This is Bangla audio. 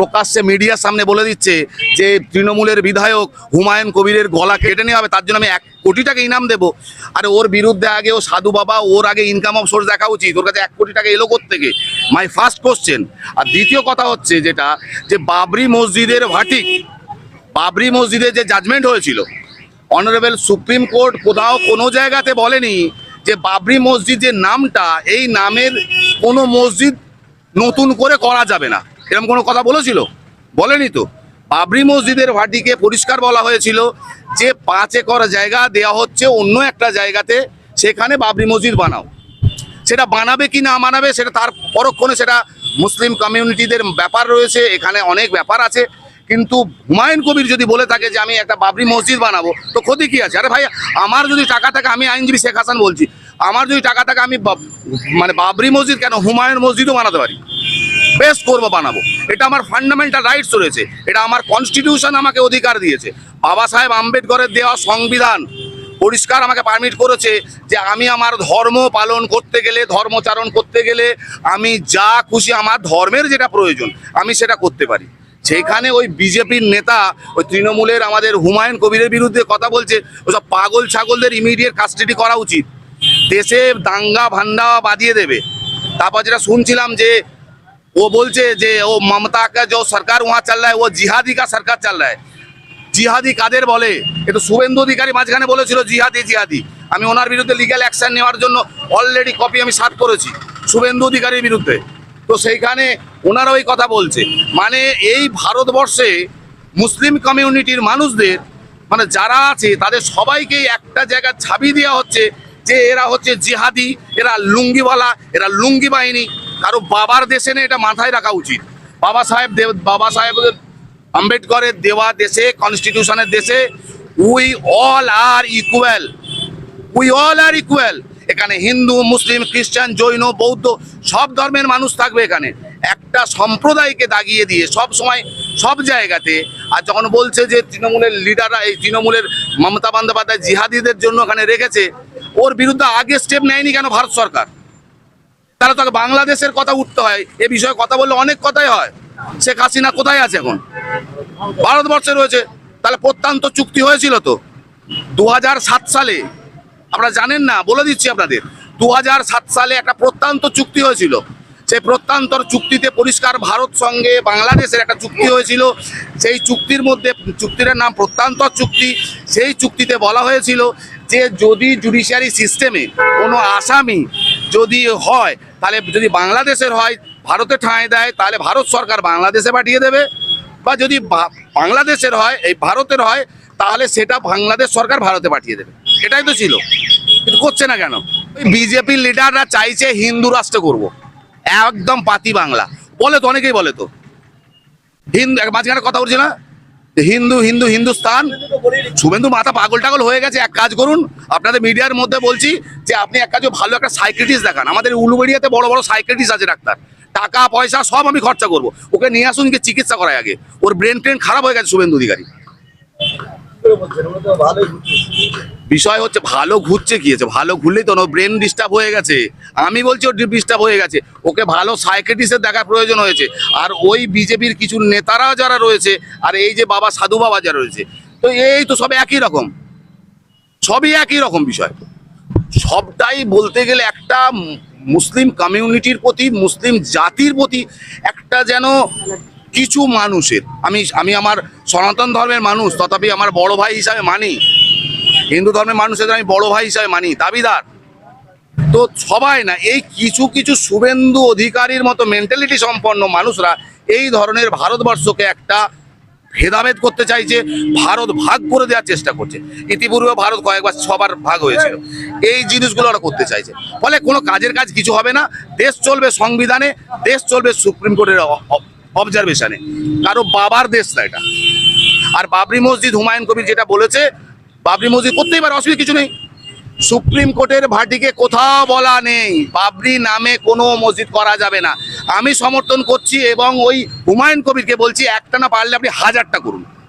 প্রকাশ্যে মিডিয়ার সামনে বলে দিচ্ছে যে তৃণমূলের বিধায়ক হুমায়ুন কবিরের গলা কেটে নেওয়া হবে, তার জন্য আমি এক কোটি টাকা ইনাম দেবো। আর ওর বিরুদ্ধে আগে ও সাধু বাবা, ওর আগে ইনকাম অফ সোর্স দেখা উচিত, ওর কাছে এক কোটি টাকা এলো থেকে মাই ফার্স্ট কোশ্চেন আর দ্বিতীয় কথা হচ্ছে যেটা, যে বাবরি মসজিদের ভাটিক বাবরি মসজিদে যে জাজমেন্ট হয়েছিল অনারেবল সুপ্রিম কোর্ট কোথাও কোনো জায়গাতে বলেনি যে বাবরি মসজিদ যে নামটা, এই নামের কোনো মসজিদ নতুন করে করা যাবে না। এরকম কোনো কথা বলেছিল? বলেনি তো। বাবরি মসজিদের ভাটিকে পরিষ্কার বলা হয়েছিল যে পাঁচ একর জায়গা দেওয়া হচ্ছে অন্য একটা জায়গাতে, সেখানে বাবরি মসজিদ বানাও। সেটা বানাবে কি না বানাবে সেটা তার পরক্ষণে সেটা মুসলিম কমিউনিটিদের ব্যাপার রয়েছে, এখানে অনেক ব্যাপার আছে। কিন্তু হুমায়ুন কবির যদি বলে থাকে যে আমি একটা বাবরি মসজিদ বানাবো, তো ক্ষতি কি আছে? আরে ভাই, আমার যদি টাকা থাকে, আমি আইনজীবী শেখ হাসান বলছি, আমার যদি টাকা থাকে, আমি মানে বাবরি মসজিদ কেন হুমায়ুন মসজিদও বানাতে পারি? বেশ করব, বানাবো। এটা আমার ফান্ডামেন্টাল রাইটস রয়েছে। এটা আমার কনস্টিটিউশন আমাকে অধিকার দিয়েছে। বাবা সাহেব আম্বেদকরের দেওয়া সংবিধান পরিষ্কার আমাকে পারমিট করেছে যে আমি আমার ধর্ম পালন করতে গেলে, ধর্মচারণ করতে গেলে আমি যা খুশি আমার ধর্মের যেটা প্রয়োজন, আমি সেটা করতে পারি। সেখানে ওই বিজেপির নেতা, ওই তৃণমূলের আমাদের হুমায়ুন কবিরের বিরুদ্ধে কথা বলছে, ওসব পাগল ছাগলদের ইমিডিয়েট কাস্টাডি করা উচিত। দেশে দাঙ্গা ভান্ডা বাদিয়ে দেবে। তারপর যেটা শুনছিলাম যে ও বলছে যে ও মমতা का जो सरकार वहाँ चल रहा है সরকার जिहादी का জিহাদি কাদের বলে এটা শুভেন্দু অধিকারী মাঝখানে বলেছিল জিহাদি জিহাদি আমি ওনার বিরুদ্ধে লিগাল অ্যাকশন নেওয়ার জন্য অলরেডি কপি আমি সার্ট করেছি শুভেন্দু অধিকারীর বিরুদ্ধে তো সেইখানে ওনারা ওই কথা বলছে মানে এই ভারতবর্ষে মুসলিম কমিউনিটির মানুষদের মানে যারা আছে তাদের সবাইকে একটা জায়গায় ছাবি দেওয়া হচ্ছে যে এরা হচ্ছে জিহাদি এরা লুঙ্গিওয়ালা এরা লুঙ্গি বাহিনী কারও বাবার দেশে না, এটা মাথায় রাখা উচিত। বাবা সাহেব দেব, বাবা সাহেব আম্বেদকরের দেওয়া দেশে কনস্টিটিউশনের দেশে we all are equal we all are equal এখানে হিন্দু, মুসলিম, খ্রিস্টান, জৈন, বৌদ্ধ, সব ধর্মের মানুষ থাকবে এখানে। একটা সম্প্রদায়কে দাগিয়ে দিয়ে সব সময়, সব জায়গাতে, আর যখন বলছে যে তৃণমূলের লিডাররা এই তৃণমূলের মমতা বন্দ্যোপাধ্যায় জিহাদিদের জন্য ওখানে রেখেছে, ওর বিরুদ্ধে আগে স্টেপ নেয়নি কেন ভারত সরকার? তাহলে তাকে বাংলাদেশের কথা উঠতে হয়। এ বিষয়ে কথা বললে অনেক কথাই হয়। শেখ হাসিনা কোথায় আছে এখন? ভারতবর্ষে রয়েছে। তাহলে প্রত্যন্ত চুক্তি হয়েছিল তো? দু হাজার সাত সালে, আপনারা জানেন না? বলে দিচ্ছি আপনাদের। দু হাজার সাত সালে একটা প্রত্যন্ত চুক্তি হয়েছিল। সেই প্রত্যন্তর চুক্তিতে পরিষ্কার ভারত সঙ্গে বাংলাদেশের একটা চুক্তি হয়েছিল। সেই চুক্তির মধ্যে চুক্তির নাম প্রত্যন্তর চুক্তি। সেই চুক্তিতে বলা হয়েছিল যে যদি জুডিশিয়ারি সিস্টেমে কোনো আসামি যদি হয় তাহলে যদি বাংলাদেশের হয়, ভারতে ঠাঁই দেয়, তাহলে ভারত সরকার বাংলাদেশে পাঠিয়ে দেবে। বা যদি বাংলাদেশের হয়, এই ভারতের হয়, তাহলে সেটা বাংলাদেশ সরকার ভারতে পাঠিয়ে দেবে। এটাই তো ছিল। কিন্তু করছে না কেন? ওই বিজেপির লিডাররা চাইছে হিন্দু রাষ্ট্র করব। একদম পাতি বাংলা। বলে তো অনেকেই বলে তো। হিন্দু মাঝখানে কথা বলছি না? হিন্দু হিন্দু, হিন্দুস্তান। শুভেন্দু মাথা পাগল টাগল হয়ে গেছে, এক কাজ করুন। আপনাদের মিডিয়ার মধ্যে বলছি যে আপনি এক কাজ ভালো একটা সাইক্রেটিস দেখান। আমাদের উলুবেড়িয়াতে বড় বড় সাইক্রেটিস আছে ডাক্তার। টাকা, পয়সা সব আমি খরচা করব। ওকে নিয়ে আসুন চিকিৎসা করায় আগে। ওর ব্রেন ট্রেন খারাপ হয়ে গেছে শুভেন্দু অধিকারী। বিষয় হচ্ছে ভালো ঘুরছে কি আছে? ভালো ঘুরলেই তো ব্রেন ডিস্টার্ব হয়ে গেছে। আমি বলছি ওর ডিস্টার্ব হয়ে গেছে। ওকে ভালো সাইকেটিস্টের দেখার প্রয়োজন হয়েছে। আর ওই বিজেপির কিছু নেতারা যারা রয়েছে, আর এই যে বাবা সাধু বাবা যারা রয়েছে, তো এই তো সব একই রকম। সবই একই রকম বিষয়। সবটাই বলতে গেলে একটা মুসলিম কমিউনিটির প্রতি, মুসলিম জাতির প্রতি একটা যেন কিছু মানুষের, আমি আমি আমার সনাতন ধর্মের মানুষ, তথাপি আমার বড় ভাই হিসাবে মানি। হিন্দু ধর্মের মানুষের আমি বড় ভাই হিসাবে মানি, দাবিদার। তো সবাই না, এই কিছু কিছু শুভেন্দু অধিকারীর মতো মেন্টালিটি সম্পন্ন মানুষরা এই ধরনের ভারতবর্ষকে একটা ভেদাভেদ করতে চাইছে, ভারত ভাগ করে দেওয়ার চেষ্টা করছে। ইতিপূর্বে ভারত কয়েকবার সবার ভাগ হয়েছিল। এই জিনিসগুলো ওরা করতে চাইছে। ফলে কোনো কাজের কাজ কিছু হবে না, দেশ চলবে সংবিধানে, দেশ চলবে সুপ্রিম কোর্টের অবজারভেশনে কারও বাবার দেশ না এটা। আর বাবরি মসজিদ হুমায়ুন কবির যেটা বলেছে, বাবরি মসজিদ করতেই পারে অসুবিধা কিছু নেই। সুপ্রিম কোর্টের ভাটিকে কোথাও বলা নেই। বাবরি নামে কোনো মসজিদ করা যাবে না। আমি সমর্থন করছি এবং ওই হুমায়ুন কবিরকে বলছি, একটা না পারলে আপনি হাজারটা করুন।